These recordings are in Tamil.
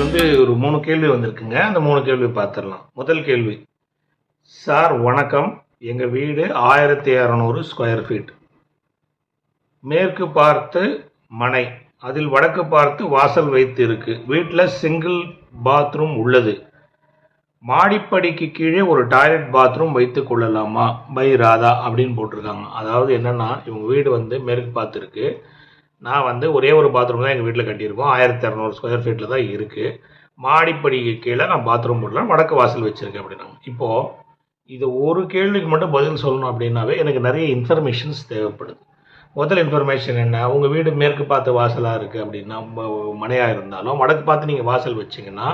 வந்து ஒரு மூணு கேள்வி வந்திருக்குங்க. அந்த மூணு கேள்வி பார்த்துடலாம் முதல் கேள்வி. சார் வணக்கம். எங்கள் வீடு ஆயிரத்தி இரநூறு ஸ்கொயர் ஃபீட் மேற்கு பார்த்து மனை அதில் வடக்கு பார்த்து வாசல் வைத்து இருக்கு வீட்டில் சிங்கிள் பாத்ரூம் உள்ளது. மாடிப்படிக்கு கீழே ஒரு டாய்லெட் பாத்ரூம் வைத்து கொள்ளலாமா? பை ராதா அப்படின்னு போட்டிருக்காங்க. அதாவது என்னன்னா இவங்க வீடு வந்து மேற்கு பார்த்துருக்கு. நான் வந்து ஒரே ஒரு பாத்ரூம் தான் எங்கள் வீட்டில் கட்டியிருக்கோம். ஆயிரத்தி இரநூறு ஸ்கொயர் ஃபீட்டில் தான் இருக்குது மாடிப்படிக்கு கீழே நான் பாத்ரூம் போடலாம் வடக்கு வாசல் வச்சுருக்கேன் அப்படின்னாங்க இப்போது இது ஒரு கேள்விக்கு மட்டும் பதில் சொல்லணும் அப்படின்னாவே எனக்கு நிறைய இன்ஃபர்மேஷன்ஸ் தேவைப்படுது. முதல் இன்ஃபர்மேஷன் என்ன? உங்கள் வீடு மேற்கு பார்த்து வாசலாக இருக்குது அப்படின்னா மனையாக இருந்தாலும் வடக்கு பார்த்து நீங்கள் வாசல் வச்சிங்கன்னா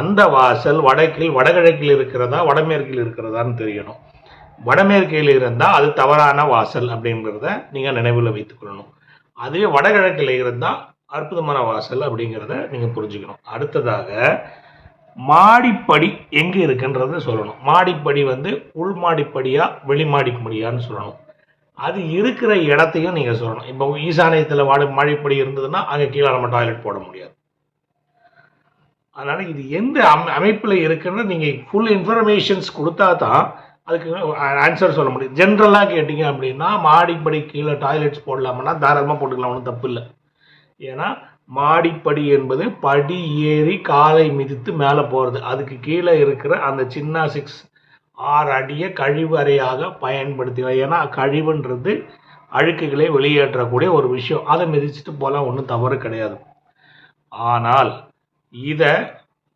அந்த வாசல் வடக்கில் வடகிழக்கில் இருக்கிறதா வடமேற்கில் இருக்கிறதான்னு தெரியணும். வடமேற்கில் இருந்தால் அது தவறான வாசல் அப்படிங்கிறத நீங்கள் நினைவில் வைத்துக்கொள்ளணும் அதுவே வடகிழக்கில் இருந்தால் அற்புதமான வாசல் அப்படிங்கிறத நீங்கள் புரிஞ்சுக்கணும். அடுத்ததாக மாடிப்படி எங்கே இருக்குன்றத சொல்லணும். மாடிப்படி வந்து உள் மாடிப்படியா வெளி மாடிப்படியான்னு சொல்லணும். அது இருக்கிற இடத்தையும் நீங்கள் சொல்லணும். இப்போ ஈசானியத்தில் வாடி மாடிப்படி இருந்ததுன்னா அங்கே கீழே நம்ம டாய்லெட் போட முடியாது. அதனால் இது எந்த அமை அமைப்பில் இருக்குன்னு நீங்கள் ஃபுல் இன்ஃபர்மேஷன்ஸ் கொடுத்தா தான் அதுக்கு ஆன்சர் சொல்ல முடியும். ஜென்ரலாக கேட்டிங்க அப்படின்னா மாடிப்படி கீழே டாய்லெட்ஸ் போடலாமன்னா தாராளமாக போட்டுக்கலாம் ஒன்றும் தப்பு இல்லை. ஏன்னா மாடிப்படி என்பது படி ஏறி காலை மிதித்து மேலே போகிறது அதுக்கு கீழே இருக்கிற அந்த சின்ன சிக்ஸ் ஆறு அடியை கழிவு அறையாக பயன்படுத்தினோம் ஏன்னா கழிவுன்றது அழுக்குகளை வெளியேற்றக்கூடிய ஒரு விஷயம். அதை மிதிச்சுட்டு போகலாம் ஒன்றும் தவறு கிடையாது. ஆனால் இதை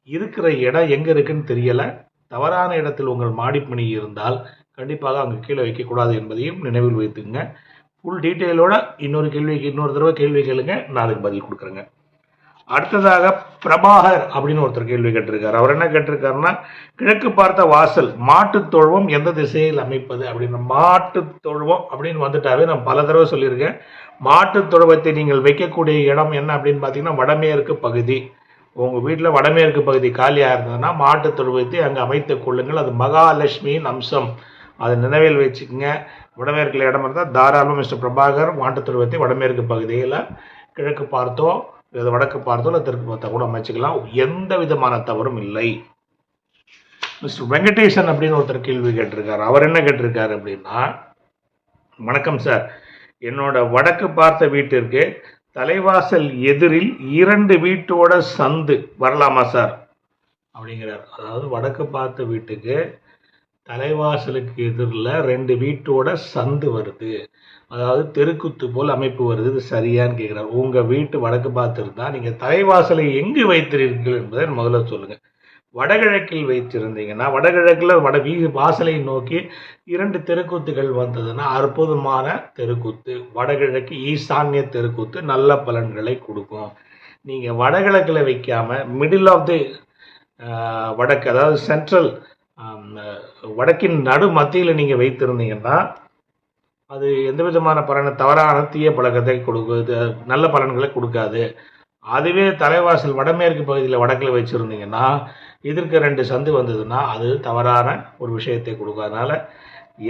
இருக்கிற இடம் எங்கே இருக்குன்னு தெரியலை. தவறான இடத்தில் உங்கள் மாடிப்பணி இருந்தால் கண்டிப்பாக அங்கே கீழே வைக்கக்கூடாது என்பதையும் நினைவில் வைத்துங்க. ஃபுல் டீட்டெயிலோட இன்னொரு கேள்விக்கு இன்னொரு தடவை கேள்வி கேளுங்க. நான் அதுக்கு பதில் கொடுக்குறேங்க. அடுத்ததாக பிரபாகர் அப்படின்னு ஒருத்தர் கேள்வி கேட்டிருக்காரு. அவர் என்ன கேட்டிருக்காருன்னா கிழக்கு பார்த்த வாசல் மாட்டுத் தொழுவம் எந்த திசையில் அமைப்பது? அப்படின்னு மாட்டுத் தொழுவம் அப்படின்னு வந்துட்டாவே நான் பல தடவை சொல்லியிருக்கேன். மாட்டுத் தொழுவத்தை நீங்கள் வைக்கக்கூடிய இடம் என்ன அப்படின்னு பார்த்தீங்கன்னா வடமேற்கு பகுதி. உங்கள் வீட்டில் வடமேற்கு பகுதி காலியாக இருந்ததுன்னா மாட்டுத் தொழுவத்தை அங்கே அமைத்து கொள்ளுங்கள். அது மகாலட்சுமியின் அம்சம். அதை நினைவில் வச்சுக்கோங்க. வடமேற்கில் இடம் இருந்தால் தாராளம் மிஸ்டர் பிரபாகர் மாட்டுத் தொழுவத்தை வடமேற்கு பகுதியில் கிழக்கு பார்த்தோ இல்லை வடக்கு பார்த்தோ இல்லை தெற்கு பார்த்தோ கூட அமைச்சுக்கலாம். எந்த விதமான தவறும் இல்லை. மிஸ்டர் வெங்கடேசன் அப்படின்னு ஒருத்தர் கேள்வி கேட்டிருக்காரு. அவர் என்ன கேட்டிருக்காரு அப்படின்னா வணக்கம் சார் என்னோட வடக்கு பார்த்த வீட்டிற்கு தலைவாசல் எதிரில் இரண்டு வீட்டோட சந்து. வரலாமா சார்? அப்படிங்கிறார். அதாவது வடக்கு பார்த்த வீட்டுக்கு தலைவாசலுக்கு எதிரில் ரெண்டு வீட்டோட சந்து வருது. அதாவது தெருக்குத்து போல் அமைப்பு வருது. இது சரியான்னு கேட்குறாரு. உங்கள் வீட்டு வடக்கு பார்த்து இருந்தால் நீங்கள் தலைவாசலை எங்கு வைத்திருக்கீர்கள் என்பதை முதல்ல சொல்லுங்கள் வடகிழக்கில் வைத்திருந்தீங்கன்னா வடகிழக்கில் வட வீ வாசலை நோக்கி இரண்டு தெருக்கூத்துகள் வந்ததுன்னா அற்புதமான தெருக்கூத்து. வடகிழக்கு ஈசான்ய தெருக்கூத்து நல்ல பலன்களை கொடுக்கும். நீங்கள் வடகிழக்கில் வைக்காமல் மிடில் ஆஃப் தி வடக்கு அதாவது சென்ட்ரல் வடக்கின் நடு மத்தியில் நீங்கள் வைத்திருந்தீங்கன்னா அது எந்த விதமான பலனை தவறான தீய பழக்கத்தை கொடுக்குது நல்ல பலன்களை கொடுக்காது. அதுவே தலைவாசல் வடமேற்கு பகுதியில் வடக்கில் வச்சுருந்தீங்கன்னா இதற்கு ரெண்டு சந்து வந்ததுன்னா அது தவறான ஒரு விஷயத்தை கொடுக்கும். அதனால்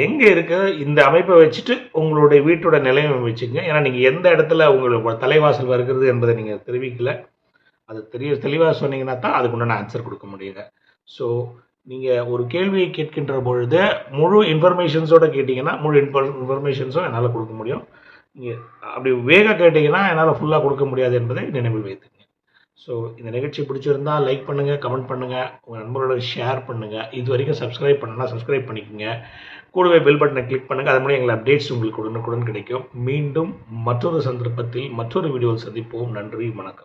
எங்கே இருக்க இந்த அமைப்பை வச்சுட்டு உங்களுடைய வீட்டோட நிலைமை வச்சுங்க. ஏன்னா நீங்கள் எந்த இடத்துல உங்களோட தலைவாசல் வருகிறது என்பதை நீங்கள் தெரிவிக்கல. அது தெரிய தெளிவாக சொன்னீங்கன்னா தான் அதுக்குண்டான ஆன்சர் கொடுக்க முடியுங்க. ஸோ நீங்கள் ஒரு கேள்வியை கேட்கின்ற பொழுது முழு இன்ஃபர்மேஷன்ஸோடு கேட்டிங்கன்னா முழு இன்ஃபர் இன்ஃபர்மேஷன்ஸும் என்னால் கொடுக்க முடியும். நீங்கள் அப்படி வேக கேட்டிங்கன்னா என்னால் ஃபுல்லாக கொடுக்க முடியாது என்பதை நினைவில் வைத்துங்க. ஸோ இந்த நிகழ்ச்சி பிடிச்சிருந்தா லைக் பண்ணுங்கள் கமெண்ட் பண்ணுங்கள் உங்கள் நண்பரோட ஷேர் பண்ணுங்கள் இது வரைக்கும் சப்ஸ்கிரைப் பண்ணலாம் சப்ஸ்கிரைப் பண்ணிக்கோங்க. கூடவே பெல் பட்டனை கிளிக் பண்ணுங்கள் அது மூலம் எங்களை அப்டேட்ஸ் உங்களுக்கு உடனுக்குடன் கிடைக்கும். மீண்டும் மற்றொரு சந்தர்ப்பத்தில் மற்றொரு வீடியோவில் சந்திப்போம். நன்றி வணக்கம்.